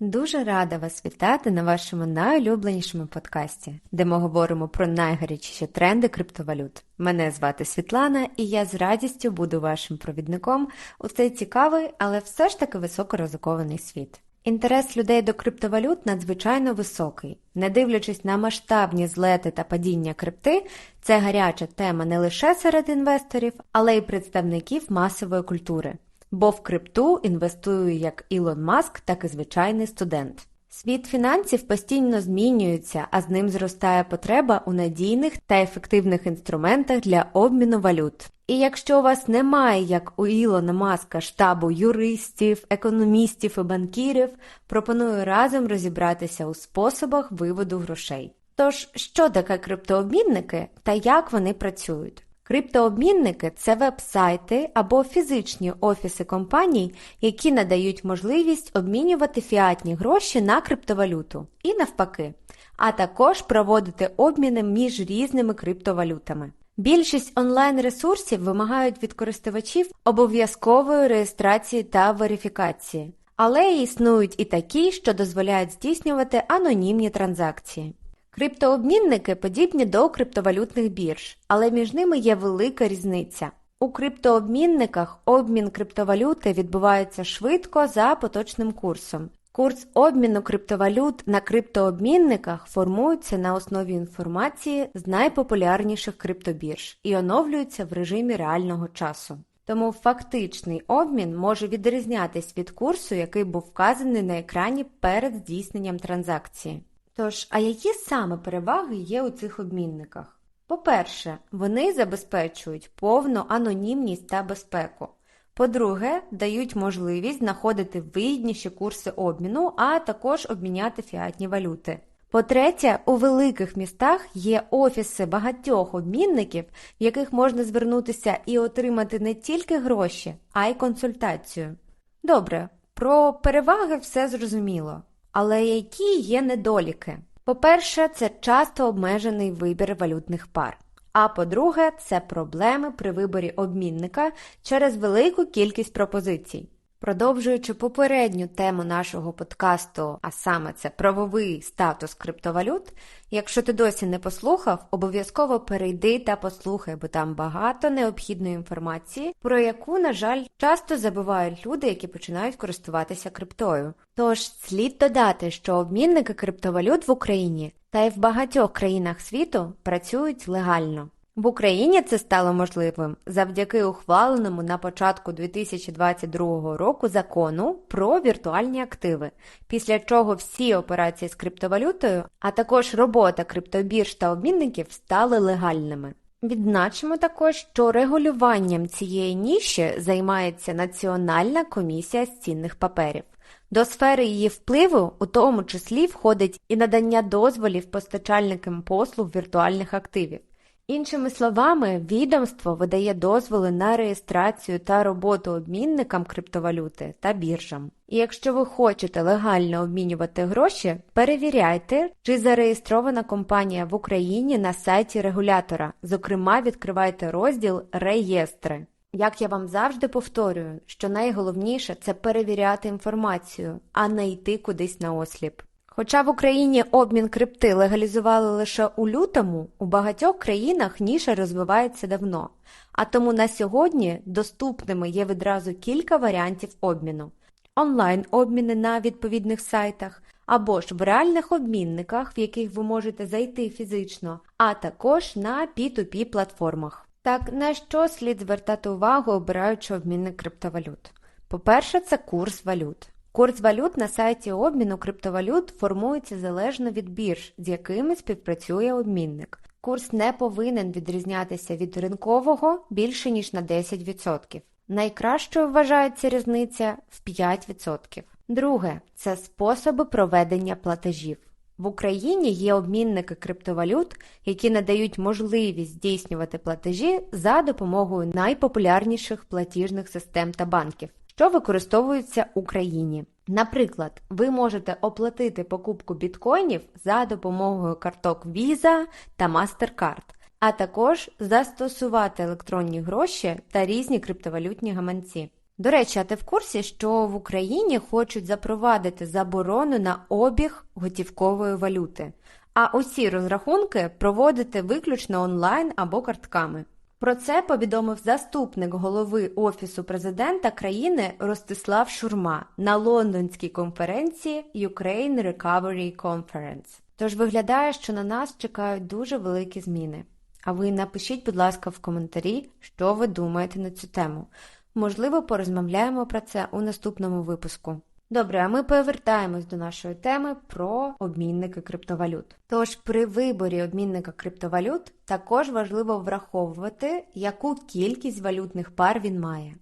Дуже рада вас вітати на вашому найулюбленішому подкасті, де ми говоримо про найгарячіші тренди криптовалют. Мене звати Світлана, і я з радістю буду вашим провідником у цей цікавий, але все ж таки високоризикований світ. Інтерес людей до криптовалют надзвичайно високий. Не дивлячись на масштабні злети та падіння крипти, це гаряча тема не лише серед інвесторів, але й представників масової культури. Бо в крипту інвестує як Ілон Маск, так і звичайний студент. Світ фінансів постійно змінюється, а з ним зростає потреба у надійних та ефективних інструментах для обміну валют. І якщо у вас немає, як у Ілона Маска, штабу юристів, економістів і банкірів, пропоную разом розібратися у способах виводу грошей. Тож, що таке криптообмінники та як вони працюють? Криптообмінники це веб-сайти або фізичні офіси компаній, які надають можливість обмінювати фіатні гроші на криптовалюту і навпаки, а також проводити обміни між різними криптовалютами. Більшість онлайн-ресурсів вимагають від користувачів обов'язкової реєстрації та верифікації, але існують і такі, що дозволяють здійснювати анонімні транзакції. Криптообмінники подібні до криптовалютних бірж, але між ними є велика різниця. У криптообмінниках обмін криптовалюти відбувається швидко за поточним курсом. Курс обміну криптовалют на криптообмінниках формується на основі інформації з найпопулярніших криптобірж і оновлюється в режимі реального часу. Тому фактичний обмін може відрізнятись від курсу, який був вказаний на екрані перед здійсненням транзакції. Тож, а які саме переваги є у цих обмінниках? По-перше, вони забезпечують повну анонімність та безпеку. По-друге, дають можливість знаходити вигідніші курси обміну, а також обміняти фіатні валюти. По-третє, у великих містах є офіси багатьох обмінників, в яких можна звернутися і отримати не тільки гроші, а й консультацію. Добре, про переваги все зрозуміло. Але які є недоліки? По-перше, це часто обмежений вибір валютних пар. А по-друге, це проблеми при виборі обмінника через велику кількість пропозицій. Продовжуючи попередню тему нашого подкасту, а саме це правовий статус криптовалют, якщо ти досі не послухав, обов'язково перейди та послухай, бо там багато необхідної інформації, про яку, на жаль, часто забувають люди, які починають користуватися криптою. Тож слід додати, що обмінники криптовалют в Україні та й в багатьох країнах світу працюють легально. В Україні це стало можливим завдяки ухваленому на початку 2022 року закону про віртуальні активи, після чого всі операції з криптовалютою, а також робота криптобірж та обмінників стали легальними. Відзначимо також, що регулюванням цієї ніші займається Національна комісія з цінних паперів. До сфери її впливу у тому числі входить і надання дозволів постачальникам послуг віртуальних активів. Іншими словами, відомство видає дозволи на реєстрацію та роботу обмінникам криптовалюти та біржам. І якщо ви хочете легально обмінювати гроші, перевіряйте, чи зареєстрована компанія в Україні на сайті регулятора. Зокрема, відкривайте розділ Реєстри. Як я вам завжди повторюю, що найголовніше це перевіряти інформацію, а не йти кудись на осліп. Хоча в Україні обмін крипти легалізували лише у лютому, у багатьох країнах ніша розвивається давно, а тому на сьогодні доступними є відразу кілька варіантів обміну: онлайн-обміни на відповідних сайтах, або ж в реальних обмінниках, в яких ви можете зайти фізично, а також на P2P платформах. Так на що слід звертати увагу, обираючи обмінник криптовалют? По-перше, це курс валют. Курс валют на сайті обміну криптовалют формується залежно від бірж, з якими співпрацює обмінник. Курс не повинен відрізнятися від ринкового більше ніж на 10%. Найкращою вважається різниця в 5%. Друге це способи проведення платежів. В Україні є обмінники криптовалют, які надають можливість здійснювати платежі за допомогою найпопулярніших платіжних систем та банків що використовуються в Україні. Наприклад, ви можете оплатити покупку біткоїнів за допомогою карток Visa та MasterCard, а також застосувати електронні гроші та різні криптовалютні гаманці. До речі, а ти в курсі, що в Україні хочуть запровадити заборону на обіг готівкової валюти, а усі розрахунки проводити виключно онлайн або картками. Про це повідомив заступник голови Офісу президента країни Ростислав Шурма на лондонській конференції Ukraine Recovery Conference. Тож виглядає, що на нас чекають дуже великі зміни. А ви напишіть, будь ласка, в коментарі, що ви думаєте на цю тему. Можливо, порозмовляємо про це у наступному випуску. Добре, а ми повертаємось до нашої теми про обмінники криптовалют. Тож при виборі обмінника криптовалют також важливо враховувати, яку кількість валютних пар він має.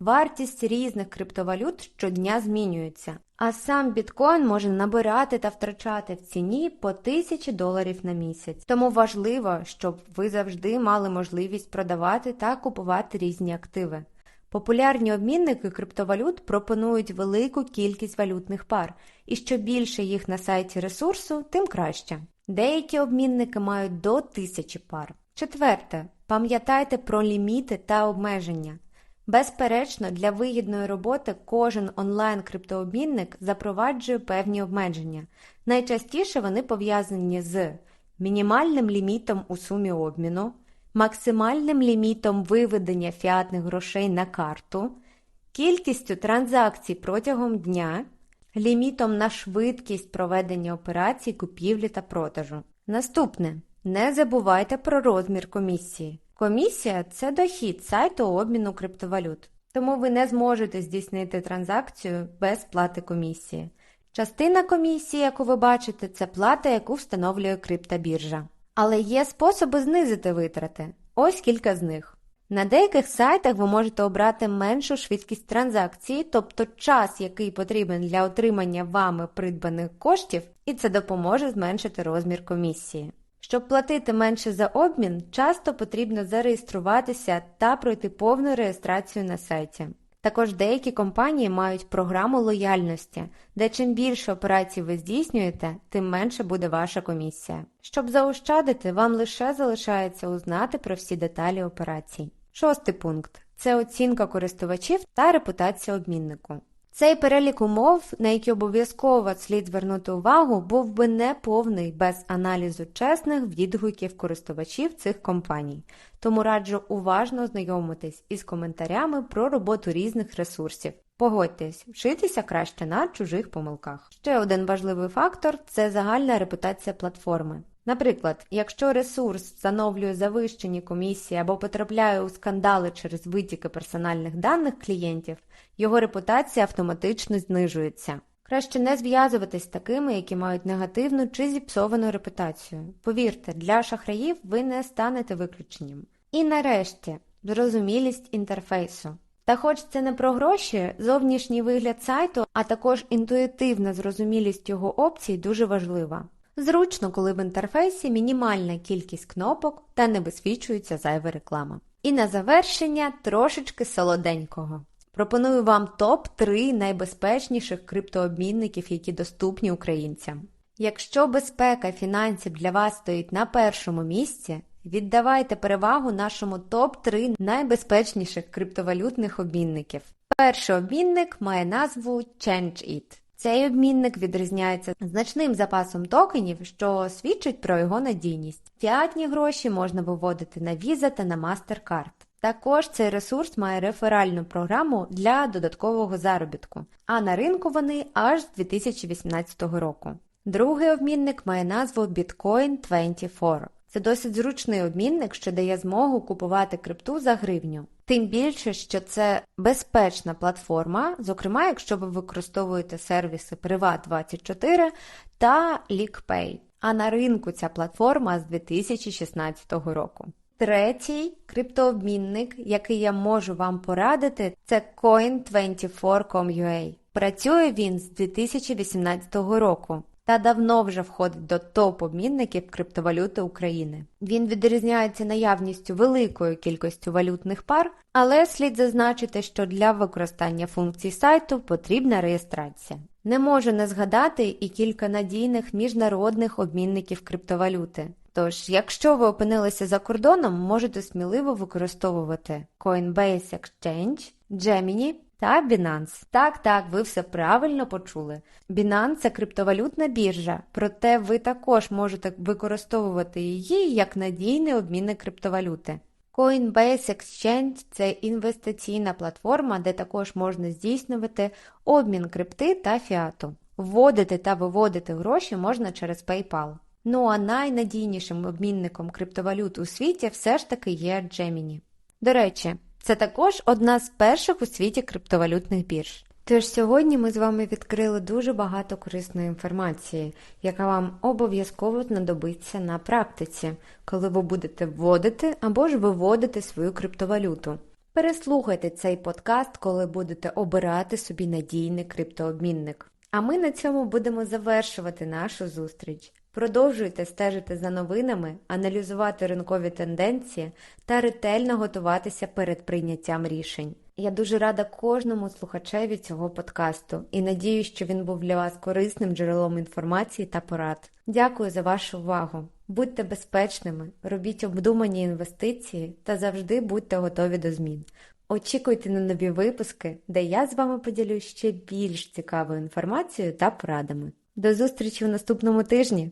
Вартість різних криптовалют щодня змінюється, а сам біткоін може набирати та втрачати в ціні по тисячі доларів на місяць. Тому важливо, щоб ви завжди мали можливість продавати та купувати різні активи. Популярні обмінники криптовалют пропонують велику кількість валютних пар, і що більше їх на сайті ресурсу, тим краще. Деякі обмінники мають до тисячі пар. Четверте, пам'ятайте про ліміти та обмеження. Безперечно, для вигідної роботи кожен онлайн-криптообмінник запроваджує певні обмеження. Найчастіше вони пов'язані з мінімальним лімітом у сумі обміну, максимальним лімітом виведення фіатних грошей на карту, кількістю транзакцій протягом дня, лімітом на швидкість проведення операцій купівлі та продажу. Наступне. Не забувайте про розмір комісії. Комісія це дохід сайту обміну криптовалют, тому ви не зможете здійснити транзакцію без плати комісії. Частина комісії, яку ви бачите, це плата, яку встановлює криптобіржа. Але є способи знизити витрати. Ось кілька з них. На деяких сайтах ви можете обрати меншу швидкість транзакції, тобто час, який потрібен для отримання вами придбаних коштів, і це допоможе зменшити розмір комісії. Щоб платити менше за обмін, часто потрібно зареєструватися та пройти повну реєстрацію на сайті. Також деякі компанії мають програму лояльності, де чим більше операцій ви здійснюєте, тим менше буде ваша комісія. Щоб заощадити, вам лише залишається узнати про всі деталі операцій. Шостий пункт це оцінка користувачів та репутація обміннику. Цей перелік умов, на які обов'язково слід звернути увагу, був би неповний без аналізу чесних відгуків користувачів цих компаній, тому раджу уважно ознайомитись із коментарями про роботу різних ресурсів. Погодьтесь, вчитися краще на чужих помилках. Ще один важливий фактор це загальна репутація платформи. Наприклад, якщо ресурс встановлює завищені комісії або потрапляє у скандали через витіки персональних даних клієнтів, його репутація автоматично знижується. Краще не зв'язуватись з такими, які мають негативну чи зіпсовану репутацію. Повірте, для шахраїв ви не станете виключенням. І нарешті зрозумілість інтерфейсу. Та хоч це не про гроші, зовнішній вигляд сайту, а також інтуїтивна зрозумілість його опцій дуже важлива. Зручно, коли в інтерфейсі мінімальна кількість кнопок та не висвічується зайва реклама. І на завершення трошечки солоденького. Пропоную вам топ-3 найбезпечніших криптообмінників, які доступні українцям. Якщо безпека фінансів для вас стоїть на першому місці, віддавайте перевагу нашому топ-3 найбезпечніших криптовалютних обмінників. Перший обмінник має назву ChangeIt. Цей обмінник відрізняється значним запасом токенів, що свідчить про його надійність. Фіатні гроші можна виводити на Visa та на MasterCard. Також цей ресурс має реферальну програму для додаткового заробітку, а на ринку вони аж з 2018 року. Другий обмінник має назву Bitcoin 24. Це досить зручний обмінник, що дає змогу купувати крипту за гривню. Тим більше, що це безпечна платформа, зокрема, якщо ви використовуєте сервіси Privat24 та LeakPay. А на ринку ця платформа з 2016 року. Третій криптообмінник, який я можу вам порадити, це Coin24.com.ua. Працює він з 2018 року та давно вже входить до топ-обмінників криптовалюти України. Він відрізняється наявністю великої кількості валютних пар, але слід зазначити, що для використання функцій сайту потрібна реєстрація. Не можу не згадати і кілька надійних міжнародних обмінників криптовалюти. Тож, якщо ви опинилися за кордоном, можете сміливо використовувати Coinbase Exchange, Gemini, та Binance. Так, так, ви все правильно почули. Binance – це криптовалютна біржа, проте ви також можете використовувати її як надійний обмінник криптовалюти. Coinbase Exchange – це інвестиційна платформа, де також можна здійснювати обмін крипти та фіату. Вводити та виводити гроші можна через PayPal. Ну а найнадійнішим обмінником криптовалют у світі все ж таки є Gemini. До речі, це також одна з перших у світі криптовалютних бірж. Тож сьогодні ми з вами відкрили дуже багато корисної інформації, яка вам обов'язково знадобиться на практиці, коли ви будете вводити або ж виводити свою криптовалюту. Переслухайте цей подкаст, коли будете обирати собі надійний криптообмінник. А ми на цьому будемо завершувати нашу зустріч. Продовжуйте стежити за новинами, аналізувати ринкові тенденції та ретельно готуватися перед прийняттям рішень. Я дуже рада кожному слухачеві цього подкасту і надію, що він був для вас корисним джерелом інформації та порад. Дякую за вашу увагу. Будьте безпечними, робіть обдумані інвестиції та завжди будьте готові до змін. Очікуйте на нові випуски, де я з вами поділюсь ще більш цікавою інформацією та порадами. До зустрічі в наступному тижні!